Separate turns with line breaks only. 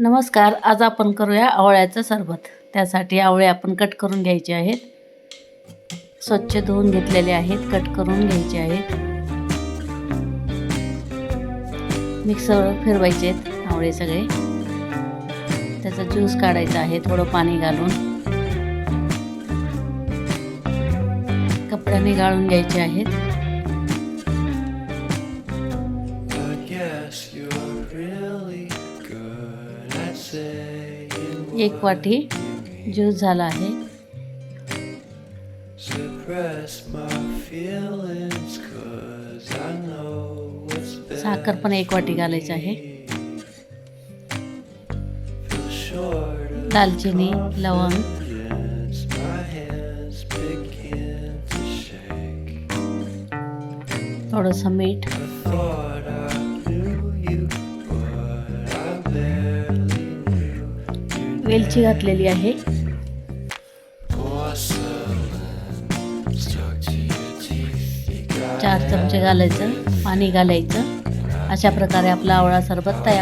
नमस्कार आज आपण करूया आवळ्याचं सरबत. त्यासाठी आवळे आपण कट करून घ्यायचे आहेत. स्वच्छ धुवून घेतलेले आहेत कट करून घ्यायचे आहेत. मिक्सरवर फिरवायचे आहेत आवळे सगळे. त्याचा ज्यूस काढायचा आहे थोडं पाणी घालून. कपड्याने गाळून घ्यायचे आहेत.
I guess you're really
एक वाटी ज्यूस झाला आहे. साखर पण एक वाटी घालायची आहे. दालचिनी लवंग. थोडस मीठ. वेलची घातलेली आहे. चार चमचे घालायचं पाणी घालायचं. अशा प्रकारे आपला आवळा सरबत तयार